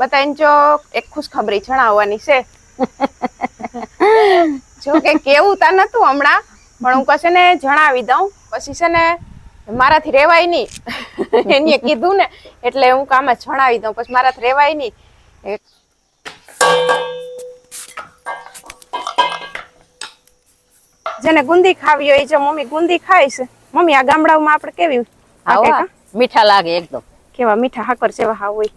બતાવીને જો એક ખુશખબરી જણાવવાની છે. જો કે કેવું તા નતું હમણાં પણ હું કશે ને જણાવી દઉં. પછી છે ને મારાથી રેવાય નહીં. એને કીધું ને એટલે હું કામ જણાવી દઉં. પછી મારાથી રેવાય નહીં. જેને ગુંદી ખાવી હોય જો મમ્મી ગુંદી ખાય છે. મમ્મી આ ગામડાઓમાં આપણે કેવી મીઠા લાગે એકદમ. કેવા મીઠા હાકર જેવા હા હોય.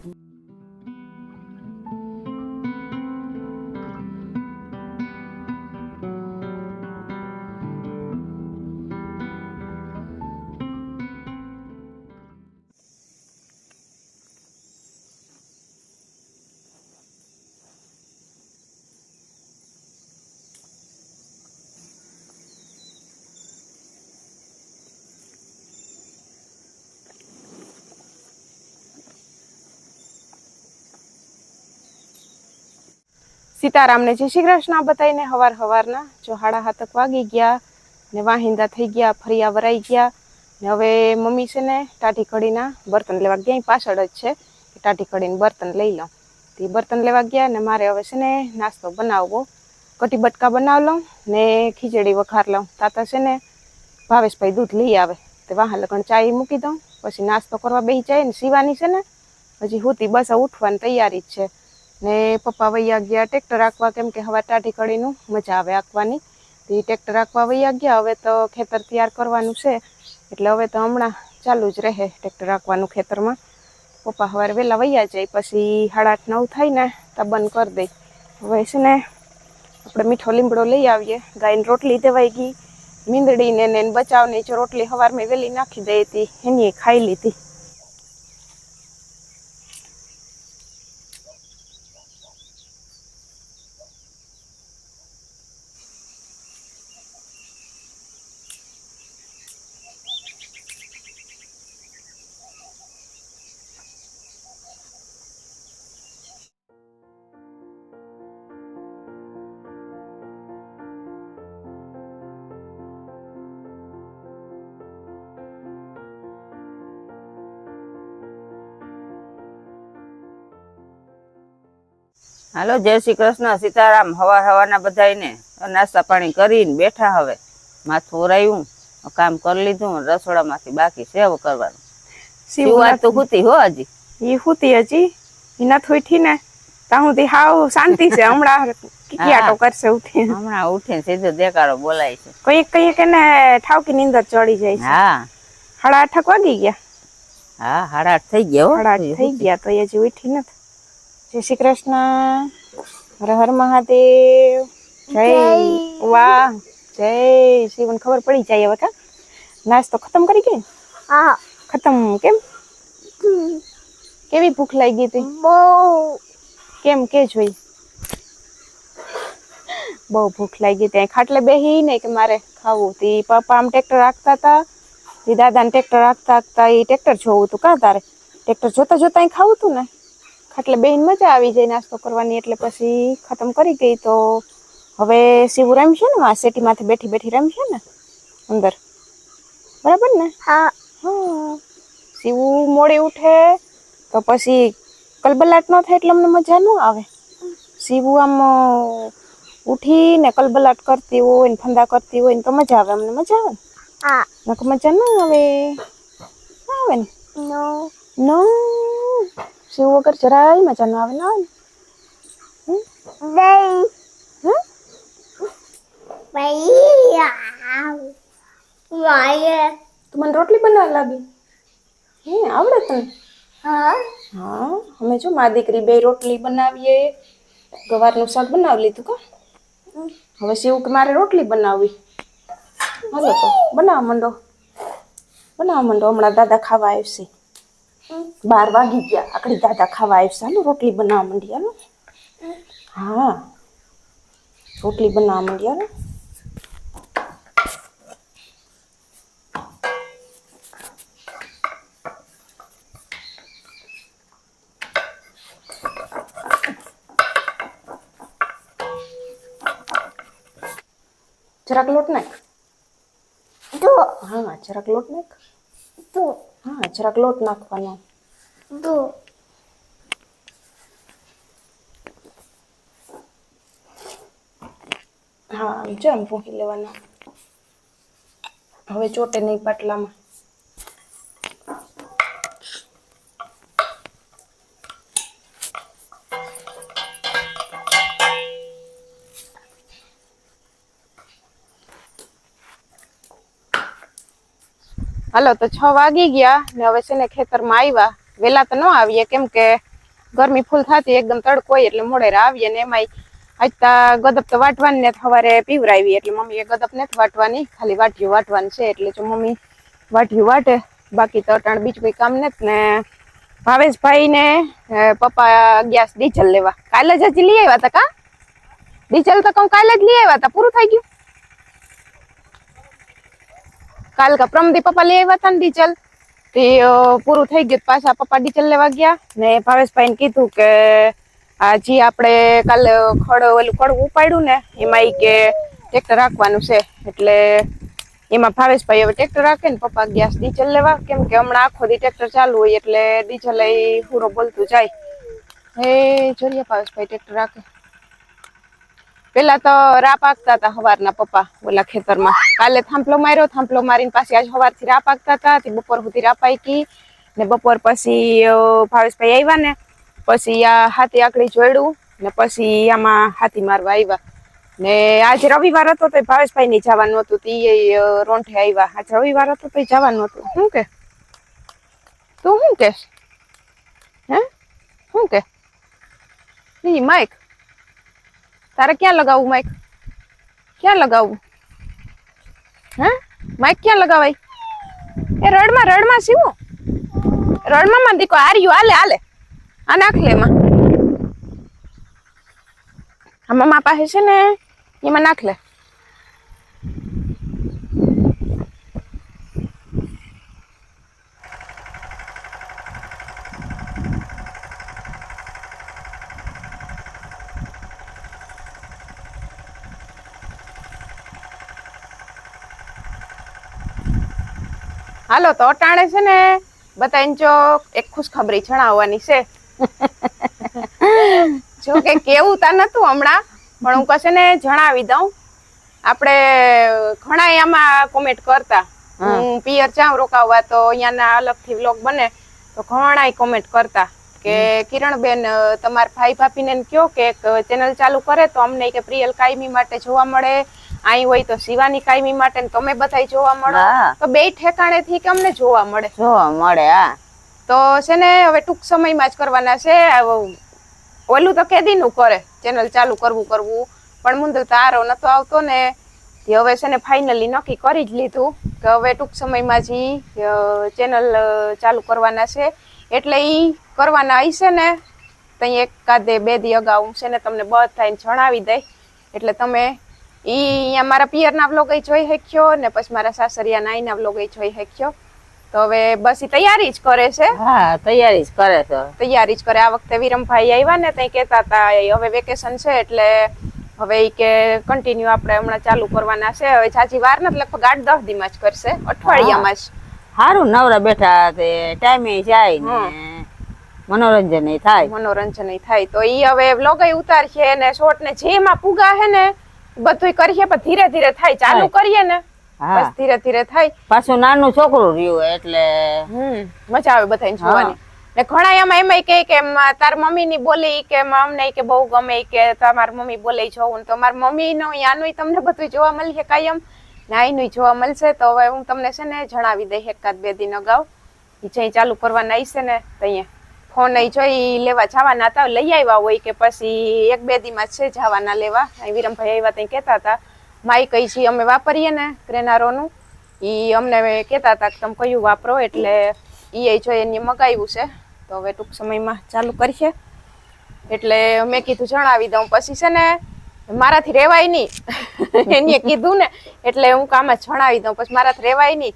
સીતારામને જય શ્રી કૃષ્ણ બતાવીને હવાર હવારના જો હાડા હાથક વાગી ગયા ને વાહિંદા થઈ ગયા, ફરિયા વરાઈ ગયા ને હવે મમ્મી છે ને ટાઢી કડીના બર્તન લેવા ગયા પાછળ જ છે. ટાઢી કડીને બર્તન લઈ લઉં. તે બર્તન લેવા ગયા ને મારે હવે છે ને નાસ્તો બનાવવો. કટી બટકા બનાવ લઉં ને ખીચડી વઘાર લઉં. તાતા છે ને ભાવેશભાઈ દૂધ લઈ આવે. તે વાહન લગણ ચાય મૂકી દઉં. પછી નાસ્તો કરવા બેસી જાય ને સીવાની છે ને, હજી હુતી બસ ઉઠવાની તૈયારી જ છે. ને પપ્પા વૈયા ગયા ટ્રેક્ટર રાખવા કેમ કે હવે ટાઢી કડીનું મજા આવે આંકવાની. તે ટ્રેક્ટર રાખવા વૈયા ગયા, હવે તો ખેતર તૈયાર કરવાનું છે. એટલે હવે તો હમણાં ચાલુ જ રહે ટ્રેક્ટર રાખવાનું ખેતરમાં. પપ્પા સવારે વહેલા વૈયા જાય, પછી સાડા નવ થાય ને તો બંધ કરી દઈ હવે છે ને આપણે મીઠો લીમડો લઈ આવીએ. ગાયને રોટલી દેવાઈ ગઈ. મીંદડીને ને બચાવને જો રોટલી સવારમાં વહેલી નાખી દઈ હતી, એની ખાઈ લીધી. હાલો જય શ્રી કૃષ્ણ. સીતારામ હવા હવાના બધાને નાસ્તા પાણી કરીને બેઠા હવે. માથું ઓરાયું કામ કરી લીધું રસોડામાંથી બાકી સેવ કરવાનું. શિવવાર તો હુતી હો હજી? એ હુતી હજી. નથી ઉઠી ને ત્યાં હાવ શાંતિ છે. હમણાં કિયાટો કરશે ઉઠી હમણાં ઉઠીને સીધો દેકારો બોલાય છે. કંઈક કંઈક એને ઠાવકી નીંદર ચડી જાય છે. હા. સાડા આઠક વાગી ગયા. હા હાડા આઠ થઈ ગયા હો. સાડા આઠ થઈ ગયા તો હજી ઉઠી નથી. જય શ્રી કૃષ્ણ. હર હર મહાદેવ. જય વાહ. જય શિવન ખબર પડી જાય હવે કા? નાસ્તો ખતમ કરી ગઈ હા. ખતમ કેમ? કેવી ભૂખ લાગી હતી? બહુ. કેમ કે જોઈ? બહુ ભૂખ લાગી ત્યાં ખાટલે બેહી ને કે મારે ખાવું તી પપ્પા આમ ટ્રેક્ટર રાખતા હતા. દાદા દાદાને ટ્રેક્ટર રાખતા રાખતા એ ટ્રેક્ટર જોવું તું કા તારે? ટ્રેક્ટર જોતા જોતા અહીં ખાવું તું ને? ખાટલે બેહીને મજા આવી જાય નાસ્તો કરવાની એટલે પછી ખતમ કરી ગઈ તો હવે શિવ રમશે ને? આ સેટીમાંથી બેઠી બેઠી રમશે ને? અંદર. બરાબર ને? હા. હા. શિવ મોડી ઉઠે તો પછી કલબલાટ ન થાય એટલે અમને મજા ન આવે. શિવ આમ ઉઠીને કલબલાટ કરતી હોય ને ફંદા કરતી હોય ને તો મજા આવે. અમને મજા આવે ને? મજા ન આવે. ના આવે ને? નો. નો? શિવ વગર જરાય મજા ના આવે, ના તું મને રોટલી બનાવવા લાગી? હે, આવડે તને? હા હા અમે જો મા દીકરી બે રોટલી બનાવીએ. ગવારનું શાક બનાવી લીધું કા? હવે શિવ કે મારે રોટલી બનાવવી. હાલો તો બનાવવા માંડો. બનાવવા માંડો, હમણાં દાદા ખાવા આવશે. બાર વાગી ગયા આકડી દાદા ખાવા આવશે હાલો રોટલી બનાવવા માંડી હાલો હા રોટલી બનાવવા માંડી હાલો જરાક લોટ નાખ તો હા જરાક લોટ નાખ તો હા જરાક લોટ નાખવાનો દો હા જો એમ પૂકી લેવાનો. હવે ચોટે નહીં પાટલામાં. હાલો, તો છ વાગી ગયા ને હવે છે ને ખેતરમાં આવ્યા વહેલા તો ન આવીએ, કેમ કે ગરમી ફૂલ થતી, એકદમ તડકો હોય એટલે મોડે આવીએ ને એમાંય આજતા ગદપ તો વાટવાની ને સવારે પીવરાવી, એટલે મમ્મી એ ગદપ નથી વાટવાની, ખાલી વાટ્યું વાટવાનું છે, એટલે જો મમ્મી વાટ્યું વાટે, બાકી તો અટાણ બીજું કોઈ કામ નથી ને ભાવેશભાઈ ને પપ્પા ગેસ ડીઝલ લેવા. કાલે જ હજી લઈ આવ્યા હતા કા? ડીઝલ તો કહું કાલે જ લઈ આવ્યા હતા પૂરું થઈ ગયું? કાલ કા પ્રમદી પપ્પા લઈ આવ્યા હતા ડીઝલ તે પૂરું થઈ ગયું પાછા પપ્પા ડીઝલ લેવા ગયા. ને ભાવેશભાઈ ને કીધું કે, આ જે આપણે કાલે ખડ ઓલું ખડ ઉપાડ્યું ને, એમાં એ કે ટ્રેક્ટર રાખવાનું છે. એટલે એમાં ભાવેશભાઈ હવે ટ્રેક્ટર રાખે ને, પપ્પા ગેસ ડીઝલ લેવા. કેમ કે હમણાં આખો દી ટ્રેક્ટર ચાલુ હોય એટલે ડીઝલ એ પૂરો બોલતું જાય. હે, જોઈએ ભાવેશભાઈ ટ્રેક્ટર રાખે. પેલા તો રા પાકતા હતા સવારના પપ્પા ઓલા ખેતરમાં. કાલે થાંભલો માર્યો, થાંભલો મારીને પાછી આજ સવારથી રા પાકતા હતા. બપોર સુધી રા પાકી ને બપોર પછી ભાવેશભાઈ આવ્યા ને પછી આ હાથી આકડી જોડ્યું ને પછી આમાં હાથી મારવા આવ્યા ને આજે રવિવાર હતો તો ભાવેશભાઈ ને જવાનું હતું. તે રોંઠે આવ્યા આજે રવિવાર હતો તો જવાનું હતું. શું કે? તું શું કે? હે? શું કે? ઈ માઇક તારે ક્યાં લગાવવું માઇક ક્યાં લગાવવું? હે? માઇક ક્યાં લગાવાય? એ રડમાં રડમાં સીવો. રડમાં માં દીકો આર્યું હાલે હાલે આ નાખ લે એમાં. આ મમ્મા પાસે છે ને, એમાં નાખ લે. હાલો તો અટાણે છે ને બતાવીને જો એક ખુશખબરી જણાવવાની છે. જો કે કેવું તા નતું હમણાં પણ હું કશે ને જણાવી દઉં. આપણે ઘણા આમાં કોમેન્ટ કરતા. હું. પિયર જાઉં રોકાવવા તો અહીંયાના અલગથી વ્લોગ બને તો ઘણા કોમેન્ટ કરતા કે કિરણબેન તમારા ભાઈ ભાભીને કયો કે એક ચેનલ ચાલુ કરે તો અમને કે પ્રિયલ કાયમી માટે જોવા મળે અહીં હોય તો શિવાની કાયમી માટે તમે બધાય જોવા મળો. તો બે ઠેકાણેથી કે અમને જોવા મળે? જોવા મળે હા. તો છે ને હવે ટૂંક સમયમાં જ કરવાના છે. ઓલું તો કેદીનું કરે ચેનલ ચાલુ કરવું કરવું. પણ મુંદર તારો નતો આવતો ને. હવે છે ને ફાઇનલી નક્કી કરી જ લીધું કે હવે ટૂંક સમયમાં જ ચેનલ ચાલુ કરવાના છે. એટલે ઈ કરવાના હશે ને તઈ એકાદે બે દી અગાઉ છે ને તમને બધાને જણાવી દઈ. એટલે તમે ઈ અહીંયા મારા પિયરના વ્લોગ જોઈ શક્યો ને પછી મારા સાસરિયાના નાઈના વ્લોગ જોઈ શક્યો. તો હવે બસ ઈ તૈયારી જ કરે છે. હા તૈયારી જ કરે છે. તૈયારી જ કરે. આ વખતે વિરમભાઈ આવ્યા ને ત્યાં કહેતા હતા હવે વેકેશન છે એટલે હવે ઈ કે કન્ટિન્યુ આપણે હમણાં ચાલુ કરવાના છે. હવે જાજી વાર નથી લગભગ આઠ દસ દીમાં જ કરશે. અઠવાડિયામાં જ. સારું નવરા બેઠા તે ટાઈમે જાય ને. મનોરંજન થાય. મનોરંજન થાય. તો ઈ હવે વ્લોગ ઉતારશે ને શોર્ટ ને જેમાં પુગા હે ને બધું કરીએ પણ ધીરે ધીરે થાય. ચાલુ કરીએ ને બસ ધીરે ધીરે થાય. પાછું નાનું છોકરું રહ્યું એટલે હમ મજા આવે બધાને જોવાની. ને ઘણા એમાં એમાં કહે કે તાર મમ્મી ની બોલી કે અમને કે બહુ ગમે કે તમાર મમ્મી બોલે જોવું તો મારા મમ્મી નો આનું તમને બધું જોવા મળશે કાયમ. ને આઈનું જોવા મળશે તો હવે હું તમને છે ને જણાવી દઈ એકાદ બે દિન અગાઉ. જઈ ચાલુ કરવાના આવીશે ને તઈએ ફોન અહીં જોઈ લેવા જવાના હતા, લઈ આવ્યા હોય કે પછી એક બે દીમાં છે જવાના લેવા. અહીં વિરમભાઈ આવ્યા ત્યાં કહેતા હતા, માઈ કઈ છે અમે વાપરીએ ને ક્રેનારોનું એ અમને કહેતા હતા કે, તમે કયું વાપરો? એટલે એ જોઈ એને મગાવ્યું છે. તો હવે ટૂંક સમયમાં ચાલુ કરીએ. એટલે મેં કીધું જણાવી દઉં. પછી છે ને, મારાથી રેવાય નહીં. એને કીધું ને, એટલે હું કામ જણાવી દઉં. પછી મારાથી રેવાય નહીં.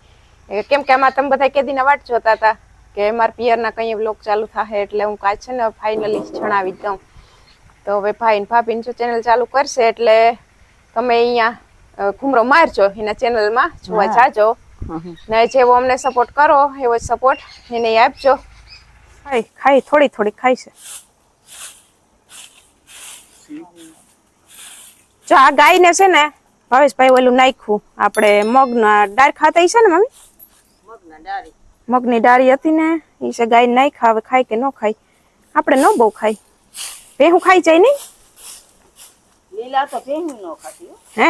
એ કેમ કે આમાં તમે બધા કેદીના વાટ જોતા હતા. કે મારા પિયરના કંઈ બ્લોગ ચાલુ થાય એટલે હું કાંઈ છે ને ફાઇનલી જણાવી દઉં. તો હવે ભાઈ ને ભાભીને જો ચેનલ ચાલુ કરશે એટલે તમે અહીંયા ઘૂમરો મારજો એના ચેનલમાં જોવા જાજો. ને જેવો અમને સપોર્ટ કરો એવો સપોર્ટ એને આપજો. ખાઈ ખાઈ થોડી થોડી ખાઈ છે. જો આ ગાયને છે ને ભાવેશભાઈ ઓલું નાખ્યું. આપણે મગના ડાર ખાતા ઈ છે ને મમ્મી? મગના ડાળી મગની ડાળી હતી ને એ છે ગાય નહીં ખાવે ખાય કે ન ખાય? આપણે ન બહુ ખાય. ભેહું ખાઈ જાય નહીં? લીલા તો ભેહું ન ખાતી હે.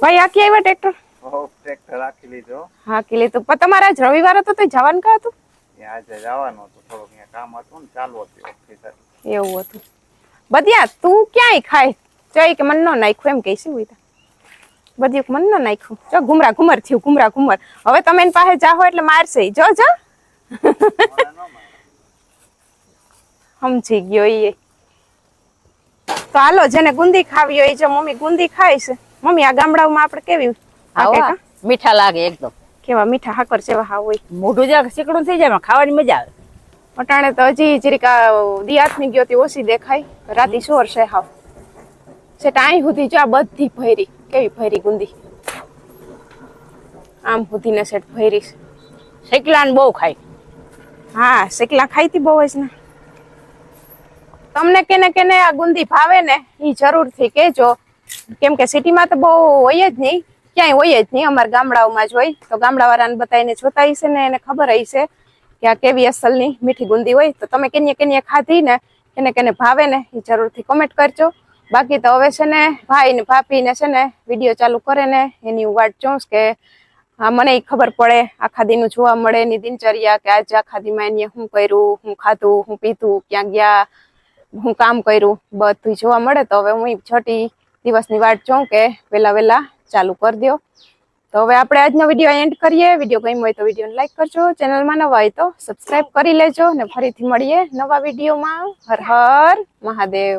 ભાઈ આ ક્યાં આવ્યા ટ્રેક્ટર ટ્રેક્ટર રાખી લીધો હા. કે લીધું. પણ તમારે આજ રવિવારે તો તો જવાનું કા હતું? આજે જવાનું હતું થોડુંક અહીંયા કામ હતું ને ચાલુ હતું ઓફિસ એવું હતું. બધિયા તું ક્યાંય ખાય? જઈ કે મન ન નાખ્યું એમ કહીશું હોય બધી મન ન નાખ્યું. જો ઘુમરા ઘુમર થયું ઘુમરા ઘુમર. હવે તમે એની પાસે જાઓ એટલે મારશે. જો જો. સમજી ગયો એ. તો હાલો જેને ગુંદી ખાવી હોય જો મમ્મી ગુંદી ખાય છે. મમ્મી આ ગામડાઓમાં આપણે કેવી? મીઠા લાગે એકદમ. કેવા મીઠા હાકર જેવા હા હોય. મોઢું જરાક સીકડું થઈ જાય ખાવાની મજા આવે. અટાણે તો હજી જરીક દિયાતની ગયો તી ઓછી દેખાય. રાતી શોર છે હાવ. છે ટાઈ સુધી જો આ બધી ભયરી કેવી ભરી ગુંદી? આમ સુધી ને સેટ ભયરી શેકલાને બહુ ખાય. હા શેકલા ખાઈતી બહુ જ ને. તમને કેને કેને આ ગુંદી ભાવે ને એ જરૂરથી કહેજો. કેમ કે સિટીમાં તો બહુ હોય જ નહીં ક્યાંય હોય જ નહીં અમારા ગામડાઓમાં જ હોય. તો ગામડાવાળાને બતાવીને જોતા હશે ને એને ખબર હશે કે આ કેવી અસલની મીઠી ગુંદી હોય. તો તમે કેને કેને ખાધી ને કેને કેને ભાવે ને એ જરૂરથી કોમેન્ટ કરજો. બાકી તો હવે છે ને ભાઈ ને ભાભી ને છે ને વીડિયો ચાલુ કરે ને, એની હું વાટ જોઉં કે મને ખબર પડે, આખા દીનું જોવા મળે, એની દિનચર્યા કે આજે આખા દીમાં એને શું કર્યું, હું ખાધું, હું પીધું, ક્યાં ગયા, હું કામ કર્યું બધું જોવા મળે તો હવે હું ઈ છઠ્ઠી દિવસની વાટ જોઉં કે વહેલા વહેલા ચાલુ કરી દો તો હવે આપણે આજનો વીડિયો એન્ડ કરીએ. વીડિયો ગમ્યો હોય તો વિડીયોને લાઈક કરજો. ચેનલમાં નવા હોય તો સબસ્ક્રાઈબ કરી લેજો ને ફરીથી મળીએ નવા વિડીયોમાં હર હર મહાદેવ.